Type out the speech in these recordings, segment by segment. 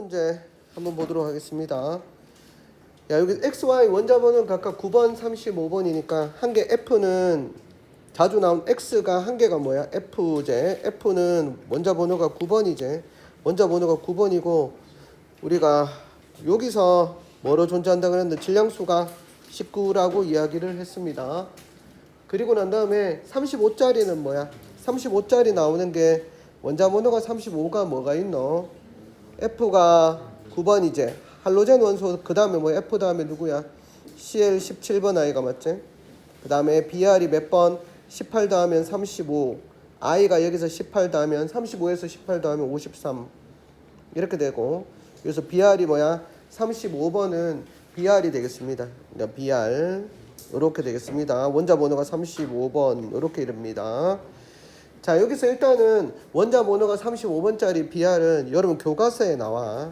문제 한번 보도록 하겠습니다. 야, 여기 XY 원자번호는 각각 9번, 35번이니까 한 개 F는 자주 나온 X가 한 개가 뭐야? F제. F는 원자 번호가 9번이제. 원자 번호가 9번이고 우리가 여기서 뭐로 존재한다 그랬는데 질량수가 19라고 이야기를 했습니다. 그리고 난 다음에 35짜리는 뭐야? 35짜리 나오는 게 원자 번호가 35가 뭐가 있노? F가 9번 이제. 할로젠 원소 그 다음에 뭐 F 다음에 누구야? CL 17번 아이가 맞지? 그 다음에 BR이 몇 번? 18 더하면 35. I가 여기서 18 더하면 35에서 18 더하면 53. 이렇게 되고 그래서 BR이 뭐야? 35번은 BR이 되겠습니다. 그러니까 BR 이렇게 되겠습니다. 원자 번호가 35번 이렇게 이릅니다. 자 여기서 일단은 원자 번호가 35번짜리 BR은 여러분 교과서에 나와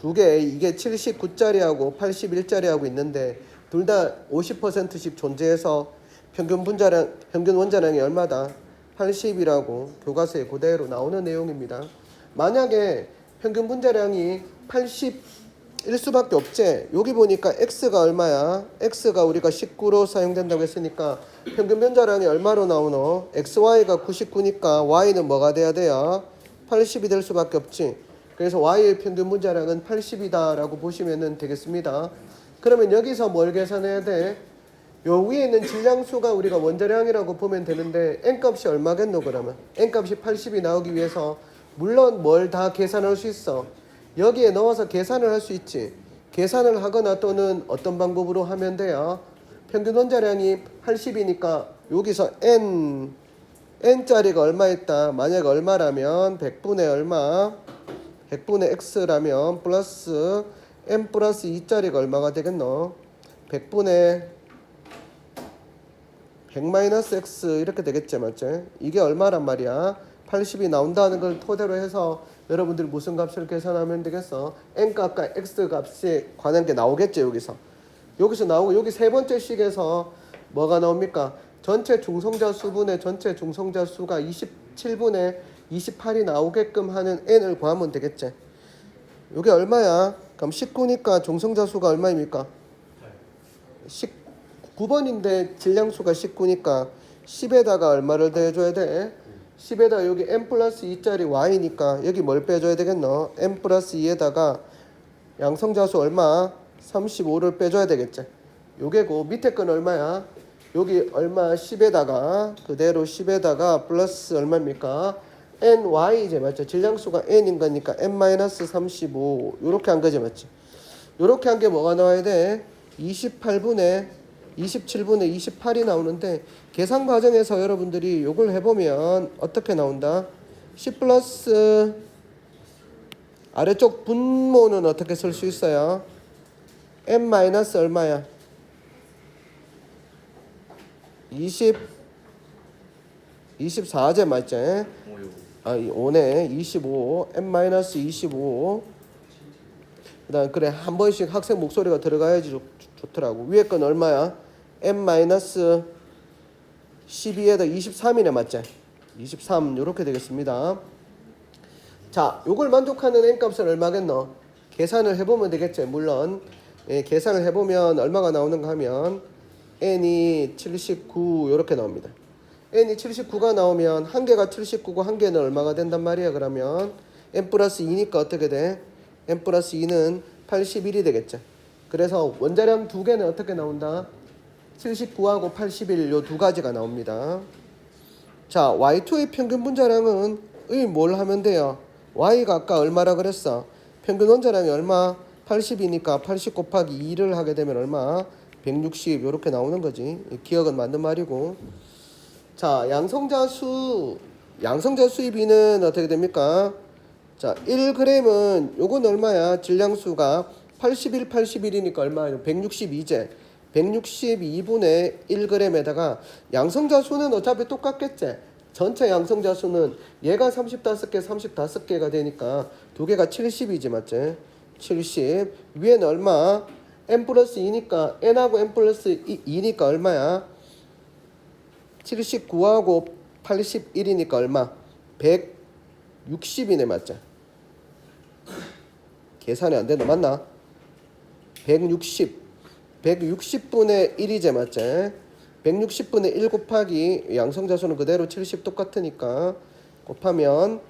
두 개 이게 79짜리하고 81짜리하고 있는데 둘 다 50%씩 존재해서 평균 분자량 평균 원자량이 얼마다 80이라고 교과서에 그대로 나오는 내용입니다. 만약에 평균 분자량이 80 일 수밖에 없지. 여기 보니까 x가 얼마야? x가 우리가 19로 사용된다고 했으니까 평균 분자량이 얼마로 나오노? xy가 99니까 y는 뭐가 돼야 돼요? 80이 될 수밖에 없지. 그래서 y의 평균 분자량은 80이다라고 보시면 되겠습니다. 그러면 여기서 뭘 계산해야 돼? 요 위에 있는 질량수가 우리가 원자량이라고 보면 되는데 n 값이 얼마겠노 그러면 n 값이 80이 나오기 위해서 물론 뭘 다 계산할 수 있어 여기에 넣어서 계산을 할 수 있지. 계산을 하거나 또는 어떤 방법으로 하면 돼요? 평균 원자량이 80이니까 여기서 n. N짜리가 얼마 있다? 만약 얼마라면 100분의 얼마? 100분의 x라면 플러스 n 플러스 2짜리가 얼마가 되겠노? 100분의 100 마이너스 x 이렇게 되겠지 맞죠? 이게 얼마란 말이야? 80이 나온다는 걸 토대로 해서 여러분들이 무슨 값을 계산하면 되겠어? n 값과 x 값에 관한 게 나오겠죠 여기서 여기서 나오고 여기 세 번째 식에서 뭐가 나옵니까? 전체 중성자 수분의 전체 중성자 수가 27분의 28이 나오게끔 하는 n을 구하면 되겠지 이게 얼마야? 그럼 19니까 중성자 수가 얼마입니까? 9번인데 질량수가 19니까 10에다가 얼마를 더해줘야 돼? 10에다가 여기 n 플러스 2짜리 y니까 여기 뭘 빼줘야 되겠노? n 플러스 2에다가 양성자수 얼마? 35를 빼줘야 되겠지. 요게고 밑에 건 얼마야? 여기 얼마 10에다가 그대로 10에다가 플러스 얼마입니까? ny 이제 맞죠? 질량수가 n인 거니까 n 마이너스 35 요렇게 한 거지 맞지? 요렇게 한 게 뭐가 나와야 돼? 28분의 27분의 28이 나오는데 계산 과정에서 여러분들이 요걸 해보면 어떻게 나온다? 10 플러스 아래쪽 분모는 어떻게 쓸 수 있어요? n 마이너스 얼마야? 20 24제 맞지? 아, 5네. 25. n 마이너스 25. 그다음 그래 한 번씩 학생 목소리가 들어가야지 좋, 좋더라고. 위에 건 얼마야? N 마이너스 12에다 23이네 맞지? 23 이렇게 되겠습니다. 자, 요걸 만족하는 n 값은 얼마겠노? 계산을 해보면 되겠지. 물론 예, 계산을 해보면 얼마가 나오는가 하면 n이 79 이렇게 나옵니다. n이 79가 나오면 한 개가 79고 한 개는 얼마가 된단 말이야. 그러면 n 플러스 2니까 어떻게 돼? n 플러스 2는 81이 되겠죠. 그래서 원자량 두 개는 어떻게 나온다? 79하고 81 요 두 가지가 나옵니다. 자, y2의 평균 분자량은 의뭘 하면 돼요? y가 아까 얼마라 그랬어? 평균 원자량이 얼마? 80이니까 80 곱하기 2를 하게 되면 얼마? 160 이렇게 나오는 거지. 기억은 맞는 말이고. 자, 양성자 수 양성자 수입비는 어떻게 됩니까? 자, 1g은 요건 얼마야? 질량수가 81, 81이니까 얼마예요? 162제. 162분의 1g에다가 양성자 수는 어차피 똑같겠지. 전체 양성자 수는 얘가 35개, 35개가 되니까 두 개가 70이지 맞지? 70. 위에는 얼마? n 플러스 2니까 n하고 n 플러스 2니까 얼마야? 79하고 81이니까 얼마? 160이네 맞죠? 계산이 안 되는 맞나? 160 160분의 1이제 맞지? 160분의 1 곱하기 양성자수는 그대로 70 똑같으니까 곱하면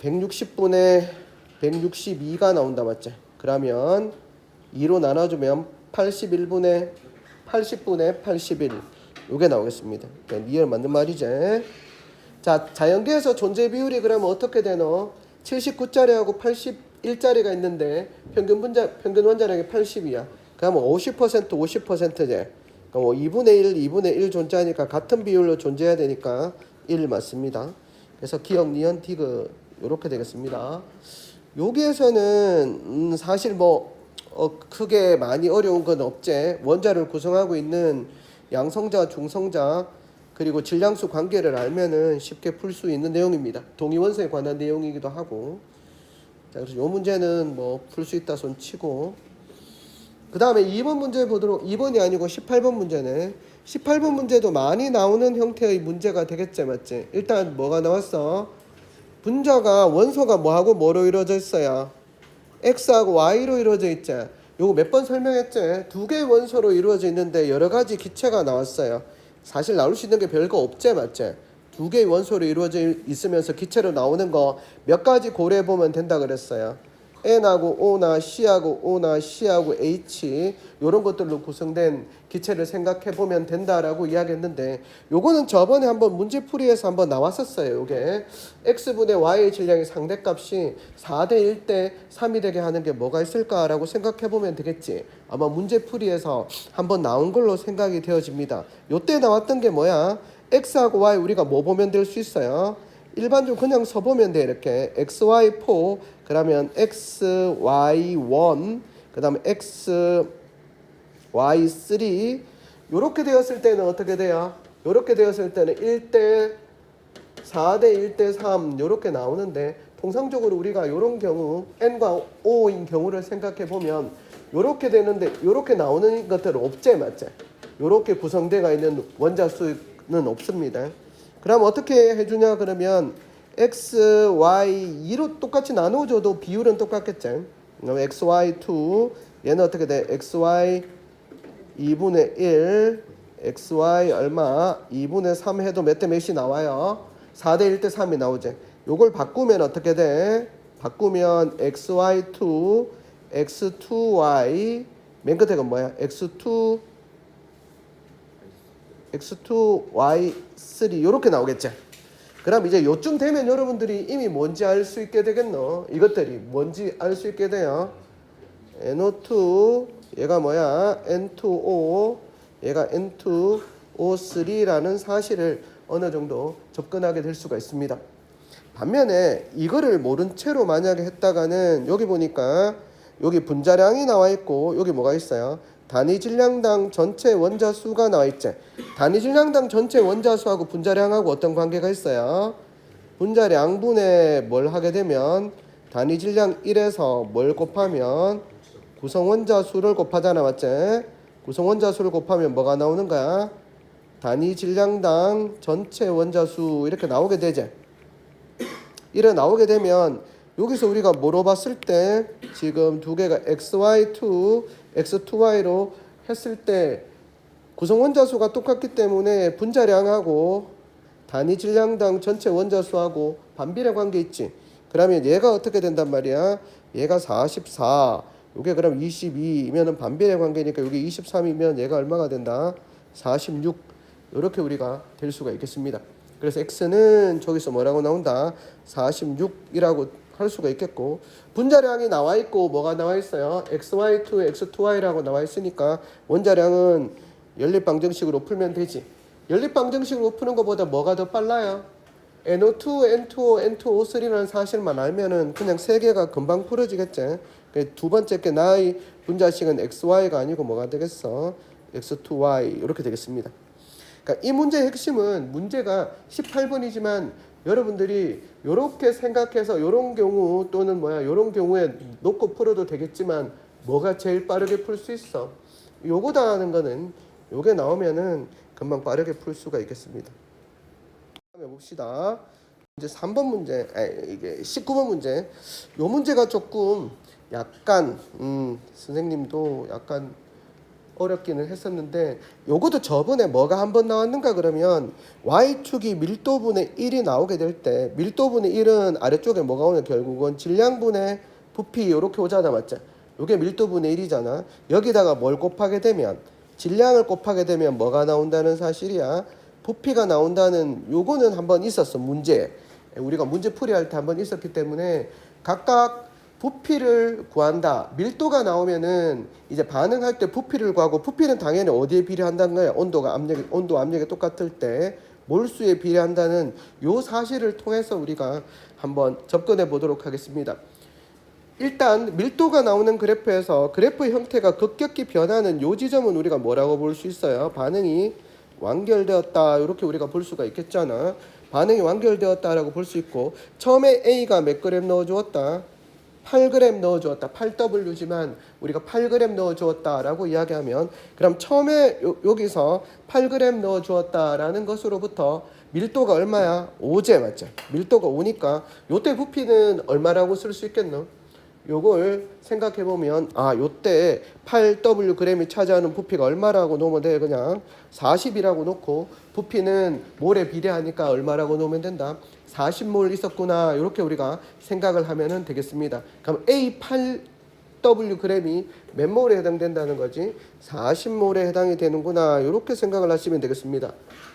160분의 162가 나온다 맞지? 그러면 2로 나눠주면 81분의 80분의 81 요게 나오겠습니다. 그러니까 니을 맞는 말이지. 자 자연계에서 존재 비율이 그러면 어떻게 되노? 79짜리하고 81짜리가 있는데 평균 분자 평균 원자력이 80이야. 그러면 50% 50%제. 그럼 뭐 2분의 1, 2분의 1 존재하니까 같은 비율로 존재해야 되니까 1 맞습니다. 그래서 기억 디귿 이렇게 되겠습니다. 여기에서는 음, 사실 뭐 어, 크게 많이 어려운 건 없제. 원자를 구성하고 있는 양성자, 중성자 그리고 질량수 관계를 알면은 쉽게 풀 수 있는 내용입니다. 동위원소에 관한 내용이기도 하고. 자, 그래서 요 문제는 뭐 풀 수 있다 손 치고. 그 다음에 2번 문제 보도록 2번이 아니고 18번 문제네. 18번 문제도 많이 나오는 형태의 문제가 되겠지, 맞지? 일단 뭐가 나왔어? 분자가 원소가 뭐하고 뭐로 이루어져 있어요? X하고 Y로 이루어져 있지. 요거 몇 번 설명했지? 두 개의 원소로 이루어져 있는데 여러 가지 기체가 나왔어요. 사실 나올 수 있는 게 별거 없지, 맞지? 두 개의 원소로 이루어져 있으면서 기체로 나오는 거 몇 가지 고려해 보면 된다 그랬어요. N하고 O나 C하고 O나 C하고 H 이런 것들로 구성된 기체를 생각해 보면 된다라고 이야기했는데 요거는 저번에 한번 문제풀이에서 한번 나왔었어요. 요게 x분의 y의 질량의 상대값이 4대 1대 3이 되게 하는 게 뭐가 있을까라고 생각해 보면 되겠지. 아마 문제풀이에서 한번 나온 걸로 생각이 되어집니다. 요때 나왔던 게 뭐야? x하고 y 우리가 뭐 보면 될 수 있어요? 일반적으로 그냥 써보면 돼 이렇게 xy4 그러면 xy1 그 다음에 xy3 요렇게 되었을 때는 어떻게 돼요? 요렇게 되었을 때는 1대 4대 1대 3 요렇게 나오는데 통상적으로 우리가 요런 경우 n과 5인 경우를 생각해 보면 요렇게 되는데 요렇게 나오는 것들은 없제 맞지? 요렇게 구성되어 있는 원자수는 없습니다. 그럼 어떻게 해주냐 그러면 x, y 2로 똑같이 나누어줘도 비율은 똑같겠지. 그럼 x, y 2 얘는 어떻게 돼? x, y 2분의 1 x, y 얼마? 2분의 3 해도 몇 대 몇이 나와요? 4대 1 대 3이 나오지. 요걸 바꾸면 어떻게 돼? 바꾸면 x, y 2 x, 2y 맨 끝에 건 뭐야? x, 2 x2, y3 이렇게 나오겠지. 그럼 이제 요쯤 되면 여러분들이 이미 뭔지 알 수 있게 되겠노? 이것들이 뭔지 알 수 있게 돼요. NO2 얘가 뭐야? N2O 얘가 N2O3라는 사실을 어느 정도 접근하게 될 수가 있습니다. 반면에 이거를 모른 채로 만약에 했다가는 여기 보니까 여기 분자량이 나와 있고 여기 뭐가 있어요? 단위 질량당 전체 원자 수가 나와 있지. 단위 질량당 전체 원자 수하고 분자량하고 어떤 관계가 있어요? 분자량분의 뭘 하게 되면 단위 질량 1에서 뭘 곱하면 구성 원자 수를 곱하잖아, 맞지? 구성 원자 수를 곱하면 뭐가 나오는 거야? 단위 질량당 전체 원자 수 이렇게 나오게 되지. 이래 나오게 되면 여기서 우리가 물어봤을 때 지금 두 개가 xy2, x2y로 했을 때 구성 원자수가 똑같기 때문에 분자량하고 단위 질량당 전체 원자수하고 반비례 관계 있지. 그러면 얘가 어떻게 된단 말이야? 얘가 44. 요게 그럼 22이면은 반비례 관계니까 여기 23이면 얘가 얼마가 된다? 46. 이렇게 우리가 될 수가 있겠습니다. 그래서 x는 저기서 뭐라고 나온다? 46이라고 할 수가 있겠고 분자량이 나와 있고 뭐가 나와 있어요? xy2, x2y라고 나와 있으니까 원자량은 연립 방정식으로 풀면 되지. 연립 방정식으로 푸는 것보다 뭐가 더 빨라요? NO2, N2O, N2O3라는 사실만 알면은 그냥 세 개가 금방 풀어지겠지. 그두 번째 게 나의 분자식은 XY가 아니고 뭐가 되겠어? X2Y 이렇게 되겠습니다. 그러니까 이 문제의 핵심은 문제가 18번이지만 여러분들이 이렇게 생각해서 이런 경우 또는 뭐야 이런 경우에 놓고 풀어도 되겠지만 뭐가 제일 빠르게 풀 수 있어? 요거다 하는 거는 요게 나오면은 금방 빠르게 풀 수가 있겠습니다. 다음에 봅시다. 이제 3번 문제, 아니, 이게 19번 문제. 요 문제가 조금 약간 음, 선생님도 약간 어렵기는 했었는데 요것도 저번에 뭐가 한번 나왔는가 그러면 y축이 밀도분의 1이 나오게 될 때 밀도분의 1은 아래쪽에 뭐가 오냐 결국은 질량분의 부피 요렇게 오잖아 맞죠? 요게 밀도분의 1이잖아. 여기다가 뭘 곱하게 되면 질량을 곱하게 되면 뭐가 나온다는 사실이야. 부피가 나온다는 요거는 한번 있었어 문제. 우리가 문제 풀이할 때 한번 있었기 때문에 각각 부피를 구한다. 밀도가 나오면은 이제 반응할 때 부피를 구하고 부피는 당연히 어디에 비례한다는 거야? 온도가 압력이 온도 압력이 똑같을 때 몰수에 비례한다는 요 사실을 통해서 우리가 한번 접근해 보도록 하겠습니다. 일단 밀도가 나오는 그래프에서 그래프 형태가 급격히 변하는 요 지점은 우리가 뭐라고 볼 수 있어요? 반응이 완결되었다. 이렇게 우리가 볼 수가 있겠잖아. 반응이 완결되었다라고 볼 수 있고 처음에 A가 몇 그램 넣어 주었다. 8g 넣어 주었다. 8W지만 우리가 8g 넣어 주었다라고 이야기하면 그럼 처음에 요, 여기서 8g 넣어 주었다라는 것으로부터 밀도가 얼마야? 5제 맞죠? 밀도가 5니까 요때 부피는 얼마라고 쓸 수 있겠노? 요걸 생각해 보면 아 요때 8W 그램이 차지하는 부피가 얼마라고 놓으면 돼 그냥 40이라고 놓고 부피는 몰에 비례하니까 얼마라고 놓으면 된다 40몰 있었구나. 이렇게 우리가 생각을 하면은 되겠습니다. 그럼 A 8W 그램이 몇 몰에 해당된다는 거지? 40몰에 해당이 되는구나. 이렇게 생각을 하시면 되겠습니다.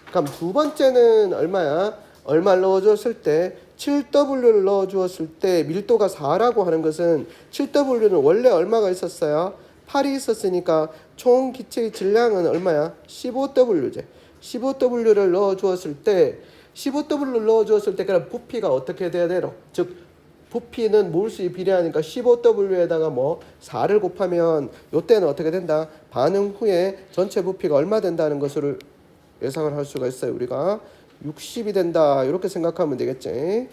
그럼 두 번째는 얼마야? 얼마를 넣어줬을 때? 7W를 넣어주었을 때 밀도가 4라고 하는 것은 7W는 원래 얼마가 있었어요? 8이 있었으니까 총 기체의 질량은 얼마야? 15W제. 15W를 넣어주었을 때 15W를 넣어주었을 때 그럼 부피가 어떻게 돼야 되노? 즉 부피는 몰수에 비례하니까 15W에다가 뭐 4를 곱하면 요때는 어떻게 된다? 반응 후에 전체 부피가 얼마 된다는 것을 예상을 할 수가 있어요. 우리가 60이 된다 이렇게 생각하면 되겠지.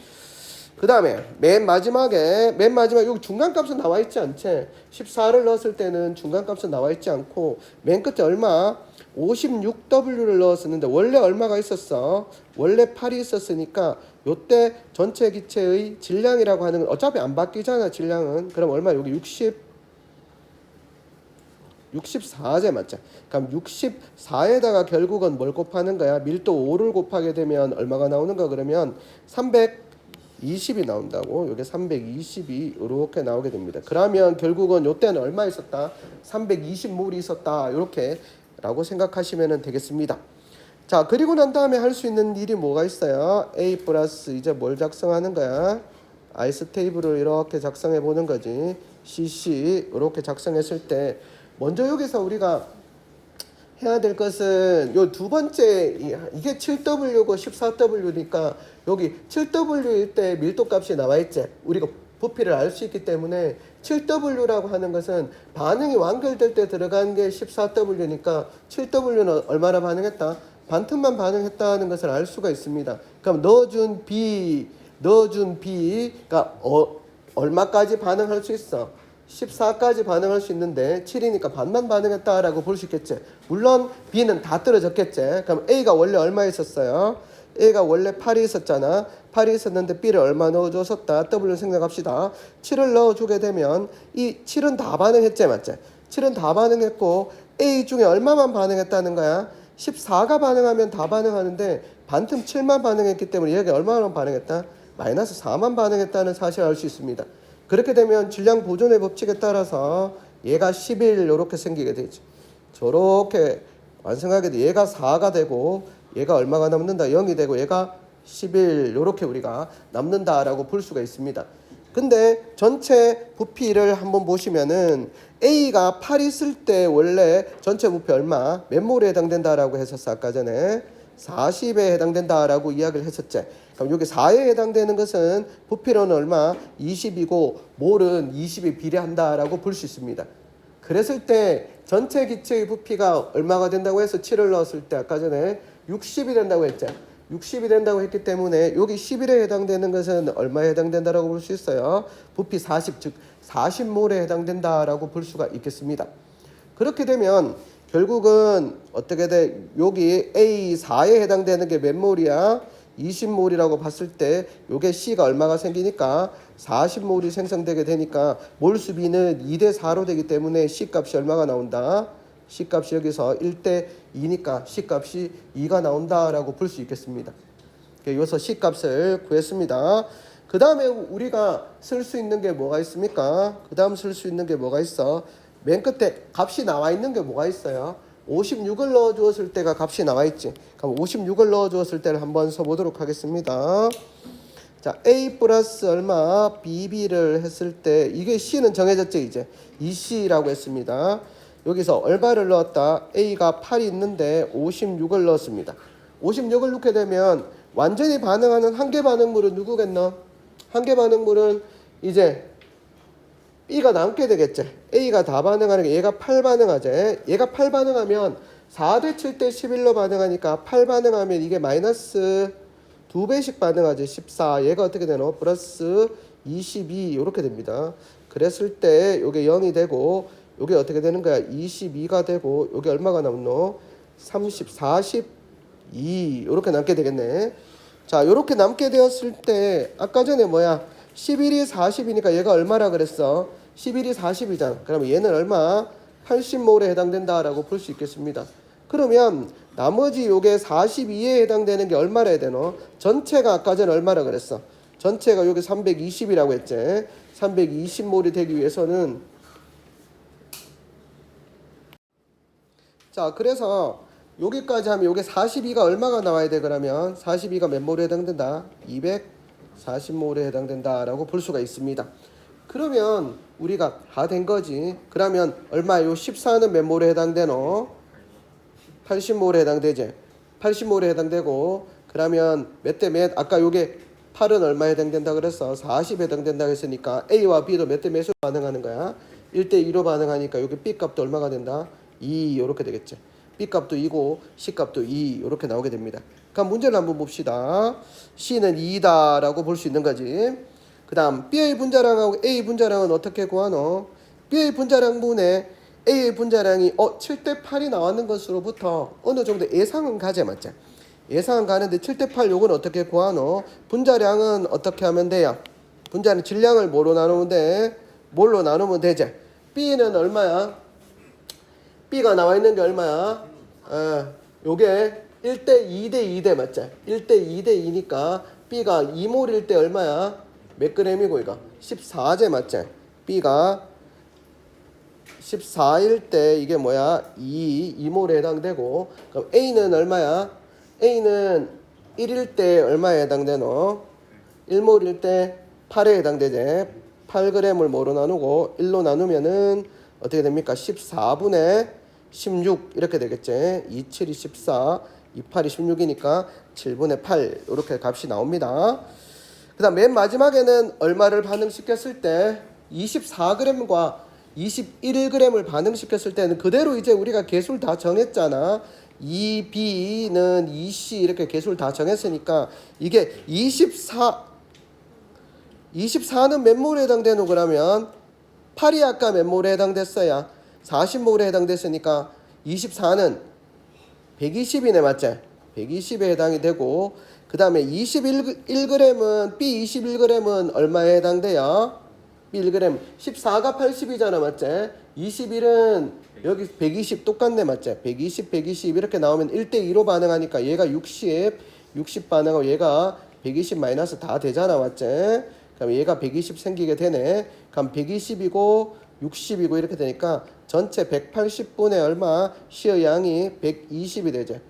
그 다음에 맨 마지막에 맨 마지막 여기 중간값은 나와 있지 않지 14를 넣었을 때는 중간값은 나와 있지 않고 맨 끝에 얼마 56W를 넣었었는데 원래 얼마가 있었어 원래 8이 있었으니까 요때 전체 기체의 질량이라고 하는 건 어차피 안 바뀌잖아 질량은 그럼 얼마 여기 60 64제 맞죠? 그럼 64에다가 결국은 뭘 곱하는 거야? 밀도 5를 곱하게 되면 얼마가 나오는가 그러면 320이 나온다고. 이게 320이 이렇게 나오게 됩니다. 그러면 결국은 요때는 얼마 있었다? 320몰이 있었다. 이렇게 라고 생각하시면 되겠습니다. 자, 그리고 난 다음에 할 수 있는 일이 뭐가 있어요? A 플러스 이제 뭘 작성하는 거야? 아이스 테이블을 이렇게 작성해 보는 거지. CC 이렇게 작성했을 때 먼저 여기서 우리가 해야 될 것은 요 두 번째 이- 이게 7W고 14W니까 여기 7W일 때 밀도 값이 나와 있지. 우리가 부피를 알 수 있기 때문에 7W라고 하는 것은 반응이 완결될 때 들어간 게 14W니까 7W는 얼마나 반응했다? 반틈만 반응했다는 것을 알 수가 있습니다. 그럼 넣어준 B, 넣어준 B가 어, 얼마까지 반응할 수 있어? 14까지 반응할 수 있는데 7이니까 반만 반응했다라고 볼 수 있겠지. 물론 B는 다 떨어졌겠지. 그럼 A가 원래 얼마 있었어요? A가 원래 8이 있었잖아. 8이 있었는데 B를 얼마 넣어줬었다. W 생각합시다. 7을 넣어주게 되면 이 7은 다 반응했지 맞지? 7은 다 반응했고 A 중에 얼마만 반응했다는 거야? 14가 반응하면 다 반응하는데 반틈 7만 반응했기 때문에 얘가 얼마만 반응했다? 마이너스 4만 반응했다는 사실을 알 수 있습니다. 그렇게 되면 질량 보존의 법칙에 따라서 얘가 11 이렇게 생기게 되죠. 저렇게 완성하게 돼 얘가 4가 되고 얘가 얼마가 남는다 0이 되고 얘가 11 이렇게 우리가 남는다라고 볼 수가 있습니다. 근데 전체 부피를 한번 보시면은 A가 8 있을 때 원래 전체 부피 얼마 몇 몰에 해당된다라고 했었어 아까 전에 40에 해당된다라고 이야기를 했었지. 그럼 여기 4에 해당되는 것은 부피로는 얼마 20이고 몰은 20에 비례한다라고 볼 수 있습니다. 그랬을 때 전체 기체의 부피가 얼마가 된다고 해서 7을 넣었을 때 아까 전에 60이 된다고 했죠. 60이 된다고 했기 때문에 여기 11에 해당되는 것은 얼마에 해당된다라고 볼 수 있어요. 부피 40, 즉 40몰에 해당된다라고 볼 수가 있겠습니다. 그렇게 되면 결국은 어떻게 돼? 여기 A4에 해당되는 게 몇 몰이야? 20몰이라고 봤을 때 요게 C가 얼마가 생기니까 40몰이 생성되게 되니까 몰수비는 2대 4로 되기 때문에 C 값이 얼마가 나온다? C 값이 여기서 1대 2니까 C 값이 2가 나온다라고 볼 수 있겠습니다. 여기서 C 값을 구했습니다. 그 다음에 우리가 쓸 수 있는 게 뭐가 있습니까? 그 다음 쓸 수 있는 게 뭐가 있어? 맨 끝에 값이 나와 있는 게 뭐가 있어요? 56을 넣어 주었을 때가 값이 나와 있지. 그럼 56을 넣어 주었을 때를 한번 써보도록 하겠습니다. 자, A 플러스 얼마 BB를 했을 때 이게 C는 정해졌죠 이제 2C라고 했습니다. 여기서 얼마를 넣었다? A가 8이 있는데 56을 넣었습니다. 56을 넣게 되면 완전히 반응하는 한계 반응물은 누구겠노? 한계 반응물은 이제 B가 남게 되겠지. A가 다 반응하는 게 얘가 8 반응하지. 얘가 8 반응하면 4대 7대 11로 반응하니까 8 반응하면 이게 마이너스 두 배씩 반응하지. 14. 얘가 어떻게 되노? 플러스 22 이렇게 됩니다. 그랬을 때 요게 0이 되고 요게 어떻게 되는 거야? 22가 되고 요게 얼마가 남노? 30, 42 이렇게 남게 되겠네. 자, 요렇게 남게 되었을 때 아까 전에 뭐야? 11이 40이니까 얘가 얼마라 그랬어? 11이 40이잖아. 그러면 얘는 얼마? 80몰에 해당된다라고 볼 수 있겠습니다. 그러면 나머지 요게 42에 해당되는 게 얼마라 해야 되노? 전체가 아까 전에 얼마라 그랬어? 전체가 요게 320이라고 했지. 320몰이 되기 위해서는 자, 그래서 여기까지 하면 요게 42가 얼마가 나와야 돼 그러면 42가 몇 몰에 해당된다? 240몰에 해당된다라고 볼 수가 있습니다. 그러면 우리가 다 된 거지. 그러면 얼마 요? 14는 몇 몰에 해당되노? 80몰에 해당되지. 80몰에 해당되고 그러면 몇 대 몇? 아까 요게 8은 얼마에 해당된다 그랬어? 40에 해당된다 했으니까 A와 B도 몇 대 몇으로 반응하는 거야? 1대 2로 반응하니까 여기 B 값도 얼마가 된다? 2 이렇게 되겠지. B 값도 2고 C 값도 2 이렇게 나오게 됩니다. 그럼 문제를 한번 봅시다. C는 2다라고 볼 수 있는 거지. 그 다음 B의 분자량하고 A 분자량은 어떻게 구하노? B의 분자량분의 A의 분자량이 어 7대 8이 나왔는 것으로부터 어느 정도 예상은 가재 맞죠? 예상은 가는데 7대 8 요건 어떻게 구하노? 분자량은 어떻게 하면 돼요? 분자는 질량을 뭐로 나누면 돼? 뭘로 나누면 되지? B는 얼마야? B가 나와 있는 게 얼마야? 어, 요게 1대 2대 2대 맞지? 1대 2대 2니까 B가 2몰일 때 얼마야? 몇 그램이고 이거? 14제 맞지? B가 14일 때 이게 뭐야? 2, 2몰에 해당되고 그럼 A는 얼마야? A는 1일 때 얼마에 해당되노? 1몰일 때 8에 해당되지 8g을 뭐로 나누고 1로 나누면은 어떻게 됩니까? 14분의 16 이렇게 되겠지 27이 14 28이 16이니까 7분의 8 이렇게 값이 나옵니다 그 다음 맨 마지막에는 얼마를 반응시켰을 때 24g과 21g을 반응시켰을 때는 그대로 이제 우리가 개수를 다 정했잖아. 2B는 2C 이렇게 개수를 다 정했으니까 이게 24 24는 몇 몰에 해당되노 그러면 8이 아까 몇 몰에 해당됐어야 40몰에 해당됐으니까 24는 120이네 맞지? 120에 해당이 되고 그 다음에 21g은 B 21g은 얼마에 해당돼요? B 1g 14가 80이잖아 맞지? 21은 여기 120 똑같네 맞지? 120 120 이렇게 나오면 1대 2로 반응하니까 얘가 60 60 반응하고 얘가 120 마이너스 다 되잖아 맞지? 그럼 얘가 120 생기게 되네. 그럼 120이고 60이고 이렇게 되니까 전체 180분의 얼마 시의 양이 120이 되죠.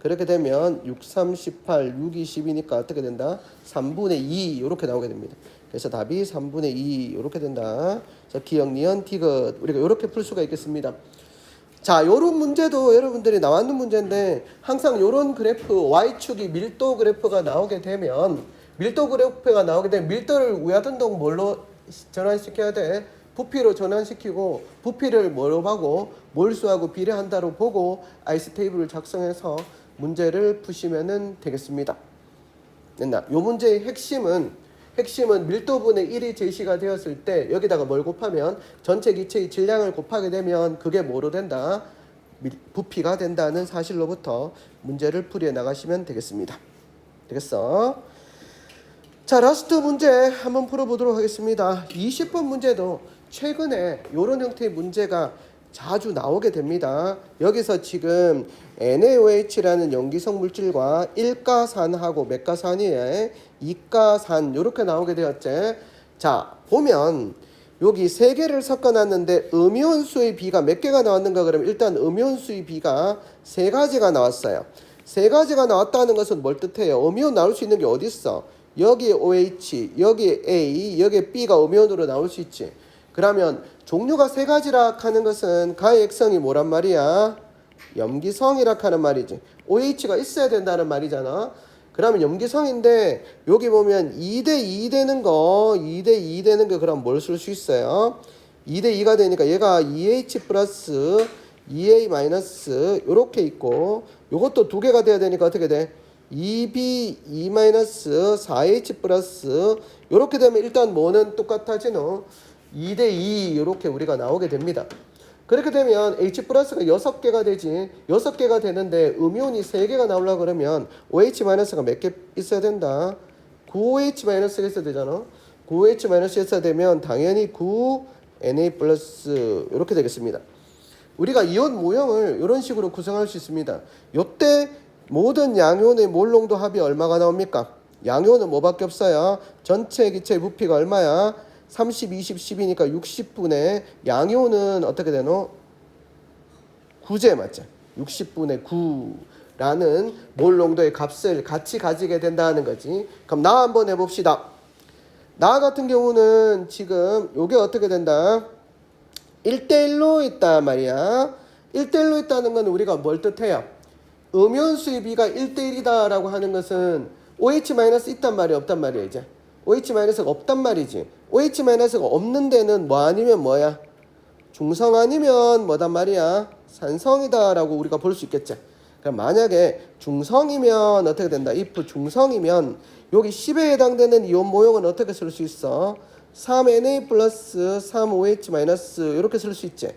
그렇게 되면 6, 38, 6, 20이니까 어떻게 된다? 3분의 2 이렇게 나오게 됩니다. 그래서 답이 3분의 2 이렇게 된다. 자, 기억, 니은, 티귿 우리가 이렇게 풀 수가 있겠습니다. 자, 요런 문제도 여러분들이 나왔는 문제인데 항상 요런 그래프 y축이 밀도 그래프가 나오게 되면 밀도 그래프가 나오게 되면 밀도를 우야등동 뭘로 전환시켜야 돼? 부피로 전환시키고 부피를 뭐로 하고 몰수하고 비례한다로 보고 아이스 테이블을 작성해서 문제를 푸시면은 되겠습니다. 됐나? 요 문제의 핵심은 핵심은 밀도분의 1이 제시가 되었을 때 여기다가 뭘 곱하면 전체 기체의 질량을 곱하게 되면 그게 뭐로 된다? 밀- 부피가 된다는 사실로부터 문제를 풀이해 나가시면 되겠습니다. 되겠어? 자, 라스트 문제 한번 풀어보도록 하겠습니다. 20번 문제도 최근에 이런 형태의 문제가 자주 나오게 됩니다. 여기서 지금 NaOH라는 염기성 물질과 일가산하고 맥가산이에 이가산 이렇게 나오게 되었지. 자, 보면 여기 세 개를 섞어 놨는데 음이온수의 비가 몇 개가 나왔는가 그러면 일단 음이온수의 비가 세 가지가 나왔어요. 세 가지가 나왔다는 것은 뭘 뜻해요? 음이온 나올 수 있는 게 어디 있어? 여기 OH, 여기 A, 여기 B가 음이온으로 나올 수 있지. 그러면 종류가 세 가지라 하는 것은 가의 액성이 뭐란 말이야? 염기성이라 하는 말이지. OH가 있어야 된다는 말이잖아. 그러면 염기성인데 여기 보면 2대 2 되는 거, 2대 2 되는 거 그럼 뭘 쓸 수 있어요? 2대 2가 되니까 얘가 2H 플러스 2A 마이너스 이렇게 있고 요것도 두 개가 돼야 되니까 어떻게 돼? 2B 2 마이너스 4H 플러스 이렇게 되면 일단 뭐는 똑같아지 너 2대 2 이렇게 우리가 나오게 됩니다. 그렇게 되면 H 플러스가 6개가 되지 6개가 되는데 음이온이 3개가 나오려고 그러면 OH 마이너스가 몇 개 있어야 된다? 9OH 마이너스가 있어야 되잖아. 9OH 마이너스 있어야 되면 당연히 9 Na 플러스 이렇게 되겠습니다. 우리가 이온 모형을 이런 식으로 구성할 수 있습니다. 요때 모든 양이온의 몰농도 합이 얼마가 나옵니까 양이온은 뭐밖에 없어요 전체 기체 부피가 얼마야 30, 20, 10이니까 60분의 양이온은 어떻게 되노? 9제 맞죠? 60분의 9라는 몰 농도의 값을 같이 가지게 된다는 거지. 그럼 나 한번 해봅시다. 나 같은 경우는 지금 요게 어떻게 된다? 1대1로 있단 말이야. 1대1로 있다는 건 우리가 뭘 뜻해요? 음연 수입비가 1대1이다라고 하는 것은 OH- 있단 말이 없단 말이야 이제. OH-가 없단 말이지. OH-가 없는 데는 뭐 아니면 뭐야? 중성 아니면 뭐단 말이야? 산성이다라고 우리가 볼 수 있겠지. 그럼 만약에 중성이면 어떻게 된다? if 중성이면 여기 10에 해당되는 이온 모형은 어떻게 쓸 수 있어? 3Na 플러스 3OH 마이너스 이렇게 쓸 수 있지.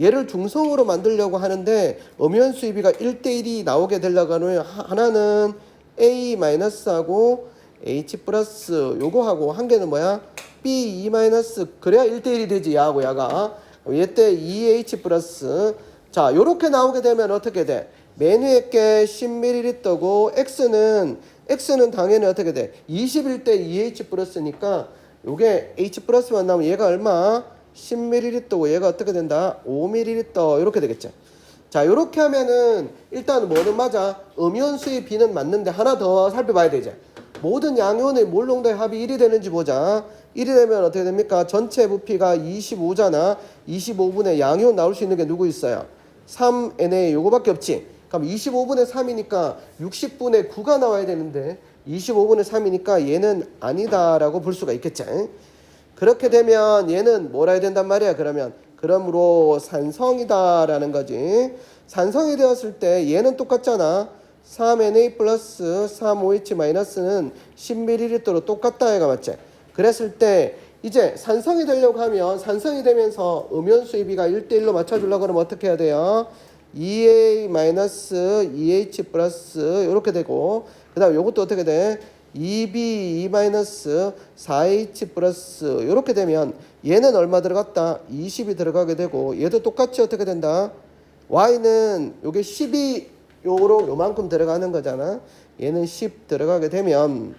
얘를 중성으로 만들려고 하는데 음연 수입이가 1대1이 나오게 되려고 하면 하나는 A 마이너스하고 H 플러스 요거 하고 한 개는 뭐야? B 2 마이너스 그래야 1대1이 되지 야하고 야가 얘때 2H 플러스 자 요렇게 나오게 되면 어떻게 돼? 맨 위에 게 10ml고 X는 X는 당연히 어떻게 돼? 21대 2H 플러스니까 요게 H 플러스만 나오면 얘가 얼마? 10ml고 얘가 어떻게 된다? 5ml 이렇게 되겠죠. 자, 요렇게 하면은 일단 뭐는 맞아? 음이온수의 비는 맞는데 하나 더 살펴봐야 되죠. 모든 양이온의 몰농도의 합이 1이 되는지 보자. 1이 되면 어떻게 됩니까? 전체 부피가 25잖아. 25분의 양이온 나올 수 있는 게 누구 있어요? 3Na 요거밖에 없지. 그럼 25분의 3이니까 60분의 9가 나와야 되는데 25분의 3이니까 얘는 아니다라고 볼 수가 있겠지. 그렇게 되면 얘는 뭐라 해야 된단 말이야? 그러면 그러므로 산성이다라는 거지. 산성이 되었을 때 얘는 똑같잖아. 3Na 플러스 3OH 마이너스는 10ml로 똑같다 해가 맞지? 그랬을 때 이제 산성이 되려고 하면 산성이 되면서 음연 수입이가 1대1로 맞춰주려고 그러면 어떻게 해야 돼요? 2A 마이너스 2H 플러스 이렇게 되고 그 다음 요것도 어떻게 돼? 2B 2 마이너스 4H 플러스 이렇게 되면 얘는 얼마 들어갔다? 20이 들어가게 되고 얘도 똑같이 어떻게 된다? Y는 요게 12 요로 요만큼 들어가는 거잖아. 얘는 10 들어가게 되면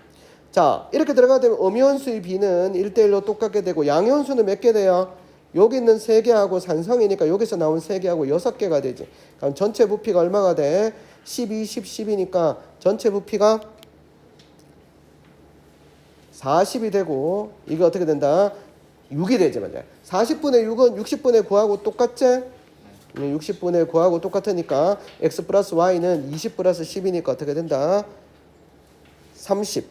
자 이렇게 들어가게 되면 음이온수의 B는 1대1로 똑같게 되고 양이온수는 몇 개 돼요? 여기 있는 3개하고 산성이니까 여기서 나온 3개하고 6개가 되지. 그럼 전체 부피가 얼마가 돼? 12, 10, 10이니까 전체 부피가 40이 되고 이게 어떻게 된다? 6이 되지 맞아요. 40분의 6은 60분의 9하고 똑같지? 60분의 9하고 똑같으니까 x 플러스 y는 20 플러스 10이니까 어떻게 된다? 30.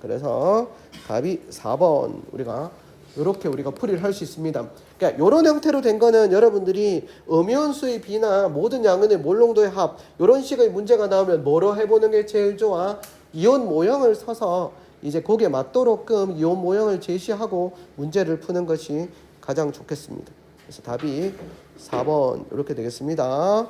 그래서 답이 4번 우리가 이렇게 우리가 풀이를 할 수 있습니다. 그러니까 이런 형태로 된 거는 여러분들이 음이온수의 비나 모든 양은의 몰농도의 합 이런 식의 문제가 나오면 뭐로 해보는 게 제일 좋아? 이온 모형을 써서 이제 거기에 맞도록끔 이온 모형을 제시하고 문제를 푸는 것이 가장 좋겠습니다. 그래서 답이 4번 이렇게 되겠습니다.